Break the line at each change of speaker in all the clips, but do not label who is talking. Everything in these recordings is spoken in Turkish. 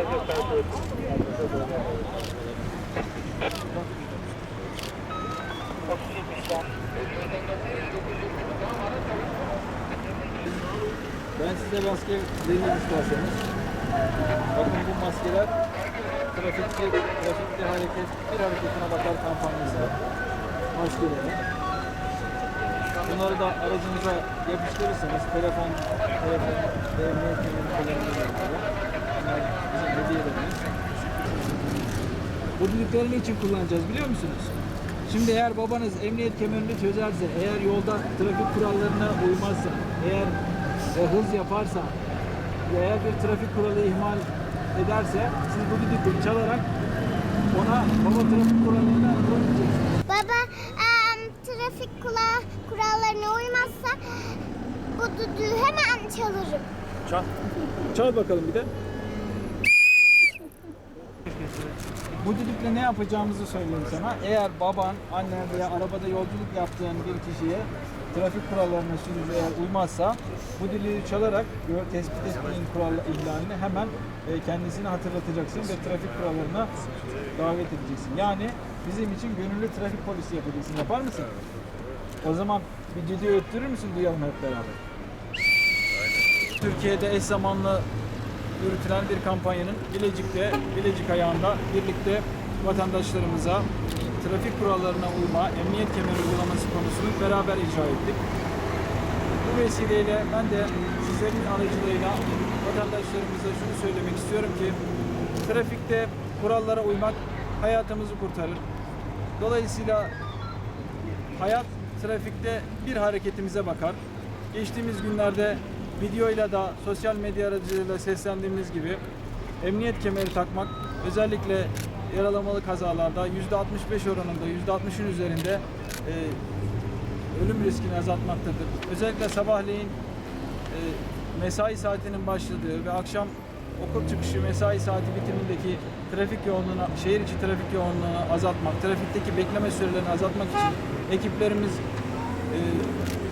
Ben size maske vereyim isterseniz. Bakın bu maskeler trafikte, trafikte hareket, bir hareketine bakar kampanyası maskeleri. Bunları da aracınıza yapıştırırsanız telefon, telefon emniyet kemerini kullanabilirsiniz. Bunlar bizim hediyelerimiz. Bu düdükleri niçin kullanacağız biliyor musunuz? Şimdi eğer babanız emniyet kemerini çözerse, eğer yolda trafik kurallarına uymazsa, eğer e, hız yaparsa, eğer bir trafik kuralı ihmal ederse siz bu düdükleri çalarak ona baba trafik kurallarına uymayacaksınız.
Baba em, trafik kula, kurallarına uymazsa bu düdüğü hemen çalarım.
Çal. Çal bakalım bir de. Bu düdükle ne yapacağımızı söyleyeyim sana. Eğer baban, annen veya arabada yolculuk yaptığın bir kişiye trafik kurallarına sürücü eğer uymazsa bu düdüğü çalarak tespit ettiğin kural ihlalini hemen e, kendisine hatırlatacaksın ve trafik kurallarına davet edeceksin. Yani bizim için gönüllü trafik polisi yapacaksın. Yapar mısın? O zaman bir düdüğü öttürür müsün duyalım hep beraber. Türkiye'de eş zamanlı yürütülen bir kampanyanın Bilecik'te, Bilecik ayağında birlikte vatandaşlarımıza trafik kurallarına uyma, emniyet kemeri uygulaması konusunu beraber icra ettik. Bu vesileyle ben de sizlerin aracılığıyla vatandaşlarımıza şunu söylemek istiyorum ki trafikte kurallara uymak hayatımızı kurtarır. Dolayısıyla hayat trafikte bir hareketimize bakar. Geçtiğimiz günlerde videoyla da sosyal medya aracılığıyla seslendiğimiz gibi emniyet kemeri takmak özellikle yaralamalı kazalarda %65 oranında %60'ın üzerinde e, ölüm riskini azaltmaktadır. Özellikle sabahleyin e, mesai saatinin başladığı ve akşam okul çıkışı mesai saati bitimindeki trafik yoğunluğunu, şehir içi trafik yoğunluğunu azaltmak, trafikteki bekleme sürelerini azaltmak için ekiplerimiz e,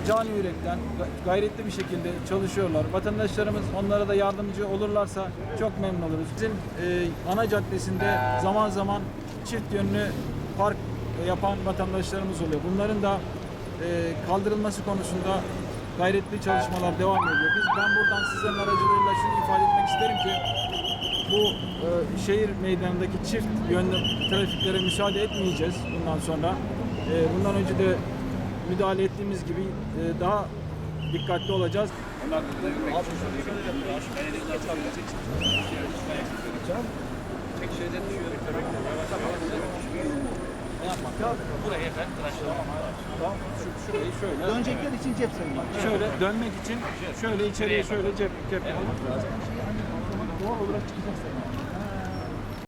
can yürekten ga- gayretli bir şekilde çalışıyorlar. Vatandaşlarımız onlara da yardımcı olurlarsa çok memnun oluruz. Bizim e, ana caddesinde zaman zaman çift yönlü park yapan vatandaşlarımız oluyor. Bunların da e, kaldırılması konusunda gayretli çalışmalar devam ediyor. Biz ben buradan sizlerin aracılığıyla şunu ifade etmek isterim ki bu e, şehir meydanındaki çift yönlü trafiklere müsaade etmeyeceğiz bundan sonra. E, bundan önce de müdahale ettiğimiz gibi e, daha dikkatli olacağız.
Tek şeyde düşüyor. Ne yapmak? Buraya ben tıraşlamam.
Tamam, şu, şurayı şöyle.
Dönecekler için cep sayılmak.
Şöyle dönmek için şöyle içeriye şöyle cep cep yapmak lazım.
Doğal olarak çıkacak sayılmak.